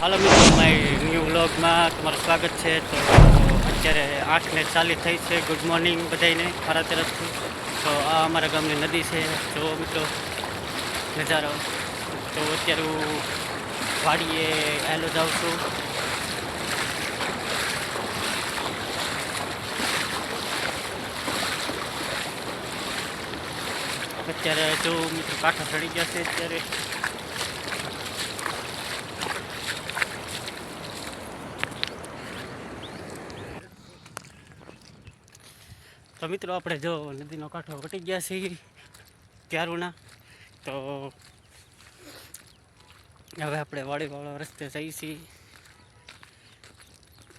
હાલો મિત્રો, મારી ન્યૂ વ્લોગમાં તમારું સ્વાગત છે. તો અત્યારે આઠને ચાલી થઈ છે. ગુડ મોર્નિંગ બધાને મારા તરફથી. તો આ અમારા ગામની નદી છે. જો મિત્રો, નજારો. તો અત્યારે હું વાડીએ આવેલો જાઉં છું. અત્યારે જો મિત્રો કાંઠા ચડી ગયા છે અત્યારે. તો મિત્રો આપણે જો નદીનો કાંઠો વટી ગયા છીએ ત્યારુના તો હવે આપણે વાડીવાળો રસ્તે જઈએ છીએ.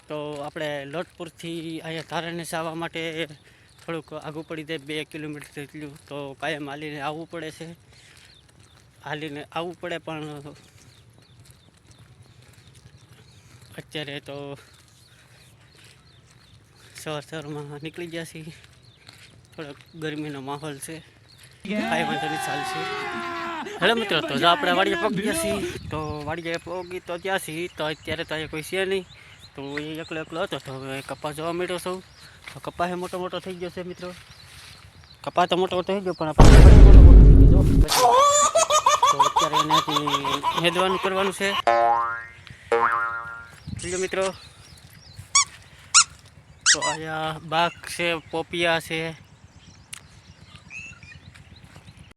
તો આપણે લોટપુરથી અહીંયા ધારાને આવવા માટે થોડુંક આગું પડી જાય, બે કિલોમીટર જેટલું, તો કાયમ હાલીને આવવું પડે છે. હાલીને આવવું પડે, પણ અત્યારે તો સવાર સવારમાં નીકળી ગયા છીએ. થોડોક ગરમીનો માહોલ છે. કાંઈ વાંધો નહીં, ચાલશે. હેલો મિત્રો, તો જો આપણે વાડીએ પગ્યા ગયા છીએ, તો વાડીએ પગી તો ત્યાં છીએ, તો અત્યારે તો કોઈ છે નહીં. તો એ એકલો એકલો હતો, તો હવે કપાસ જોવા મળ્યો સૌ તો કપાસ મોટો મોટો થઈ ગયો છે મિત્રો. કપાસ તો મોટો મોટો થઈ ગયો, પણ આપણે તો અત્યારે એનાથી હેદવાનું કરવાનું છે. મિત્રો. તો અહીંયા બાગ છે પોપિયા છે.